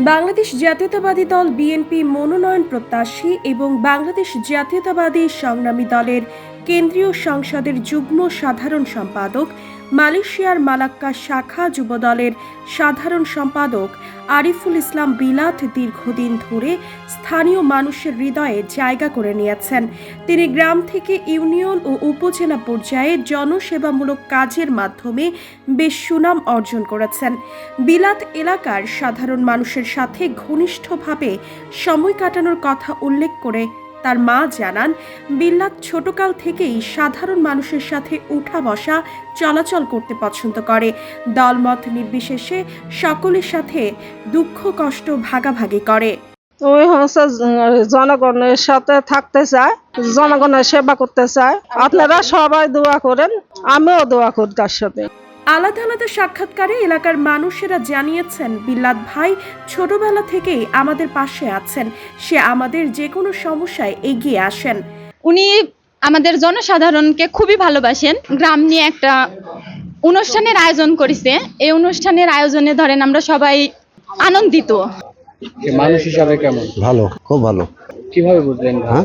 বাংলাদেশ জাতীয়তাবাদী দল বিএনপি মনোনয়ন প্রত্যাশী এবং বাংলাদেশ জাতীয়তাবাদী সংগ্রামী দলের কেন্দ্রীয় সংসদের যুগ্ম সাধারণ সম্পাদক মালয়েশিয়ার মালাক্কা শাখা যুবদলের সাধারণ সম্পাদক আরিফুল ইসলাম বিলাত দীর্ঘদিন ধরে স্থানীয় মানুষের হৃদয়ে জায়গা করে নিয়েছেন। তিনি গ্রাম থেকে ইউনিয়ন ও উপজেলা পর্যায়ে জনসেবামূলক কাজের মাধ্যমে বেশ সুনাম অর্জন করেছেন। বিলাত এলাকার সাধারণ মানুষের সাথে ঘনিষ্ঠভাবে সময় কাটানোর কথা উল্লেখ করে তার মা জানান বিল্লাত ছোটকাল থেকেই সাধারণ মানুষের সাথে উঠা বসা চলাচল করতে পছন্দ করে। দলমত নির্বিশেষে সকলের সাথে দুঃখ, কষ্ট ভাগাভাগি করে। ওই হচ্ছে জনগণের সাথে থাকতে চায়, জনগণের সেবা করতে চায়। আপনারা সবাই দোয়া করেন, আমিও দোয়া করি তার সাথে। আলাদা আলাদা সাক্ষাৎকারে এলাকার মানুষেরা জানিয়েছেন বিল্লাত ভাই ছোটবেলা থেকেই আমাদের পাশে আছেন। সে আমাদের যে কোনো সমস্যায় এগিয়ে আসেন। উনি আমাদের জনসাধারণকে খুবই ভালোবাসেন। গ্রাম নিয়ে একটা অনুষ্ঠানের আয়োজন করেছে। এই অনুষ্ঠানের আয়োজনে ধরেন আমরা সবাই আনন্দিত। মানুষ হিসাবে কেমন? ভালো খুব ভালো। কীভাবে বুঝলেন? হ্যাঁ?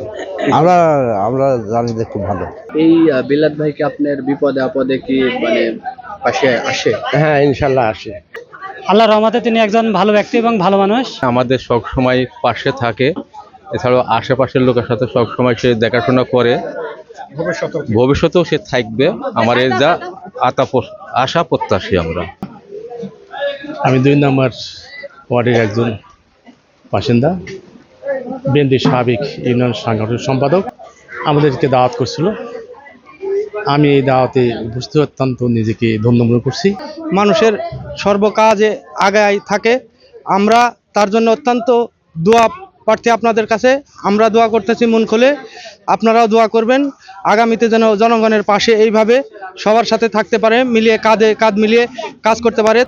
আমরা আমরা জানি যে খুব ভালো। এই বিলাত ভাইকে আপনার বিপদে আপদে কি মানে পাশে আসে। হ্যাঁ ইনশাল্লাহ আসে। আল্লাহ রহমতে তিনি একজন ভালো ব্যক্তি এবং ভালো মানুষ। আমাদের সব সময় পাশে থাকে। এছাড়াও আশেপাশের লোকের সাথে সব সময় সে দেখাশোনা করে। ভবিষ্যতেও সে থাকবে। আমার এই যা আতা আশা প্রত্যাশী আমরা। আমি দুই নম্বর ওয়ার্ডের একজন বাসিন্দা বিএনপি সাবেক ইউনিয়ন সাংগঠনিক সম্পাদক। আমাদেরকে দাওয়াত করছিল আমি এই দাওয়াতে উপস্থিত অত্যন্ত নিজেকে ধন্য মনে করছি। মানুষের সর্বকাজে আগায় থাকে। আমরা তার জন্য অত্যন্ত দোয়া প্রার্থী আপনাদের কাছে। আমরা দোয়া করতেছি মন খুলে। আপনারাও দোয়া করবেন। আগামীতে যেন জনগণের পাশে এইভাবে সবার সাথে থাকতে পারে, মিলিয়ে কাঁধে কাঁধ মিলিয়ে কাজ করতে পারে।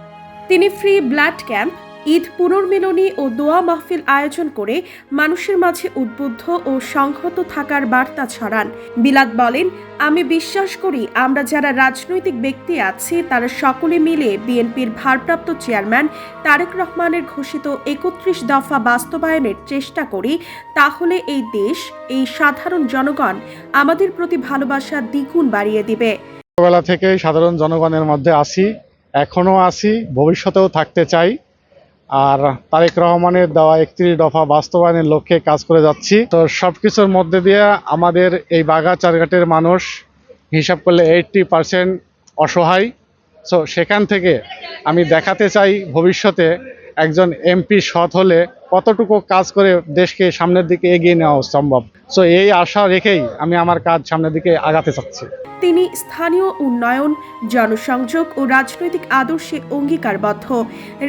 তিনি ফ্রি ব্লাড ক্যাম্প ঈদ পুনর্মিলনী ও দোয়া মাহফিল আয়োজন করে মানুষের মাঝে উদ্বুদ্ধ ও সংহত থাকার বার্তা ছড়ান। বিলাত বলেন, আমি বিশ্বাস করি আমরা যারা রাজনৈতিক ব্যক্তি আছি, তারা সকলে মিলে বিএনপির ভারপ্রাপ্ত চেয়ারম্যান তারেক রহমানের ঘোষিত একত্রিশ দফা বাস্তবায়নের চেষ্টা করি, তাহলে এই দেশ, এই সাধারণ জনগণ আমাদের প্রতি ভালোবাসা দ্বিগুণ বাড়িয়ে দিবে। থেকেই সাধারণ জনগণের মধ্যে আসি এখনও আসি, ভবিষ্যতেও থাকতে চাই। আর তারেক রহমানের দেওয়া একত্রিশ দফা বাস্তবায়নের লক্ষ্যে কাজ করে যাচ্ছি। তো সব কিছুর মধ্যে দিয়ে আমাদের এই বাগা চারঘাটের মানুষ হিসাব করলে এইটটি পারসেন্ট অসহায়। সো সেখান থেকে আমি দেখাতে চাই ভবিষ্যতে একজন এমপি সৎ হলে কতটুকু কাজ করে দেশকে সামনের দিকে এগিয়ে নেওয়া সম্ভব। সো এই আশা রেখেই আমি আমার কাজ সামনের দিকে আগাতে চাচ্ছি। তিনি স্থানীয় উন্নয়ন, জনসংযোগ ও রাজনৈতিক আদর্শে অঙ্গীকারবদ্ধ।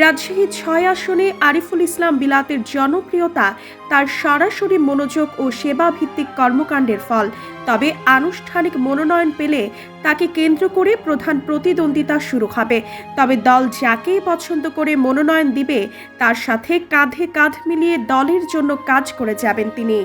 রাজশাহী ছয় আসনে আরিফুল ইসলাম বিলাতের জনপ্রিয়তা তার সরাসরি মনোযোগ ও সেবাভিত্তিক কর্মকাণ্ডের ফল। তবে আনুষ্ঠানিক মনোনয়ন পেলে তাকে কেন্দ্র করে প্রধান প্রতিদ্বন্দ্বিতা শুরু হবে। তবে দল যাকেই পছন্দ করে মনোনয়ন দিবে, তার সাথে কাঁধে কাঁধ মিলিয়ে দলের জন্য কাজ করে যাবেন তিনি।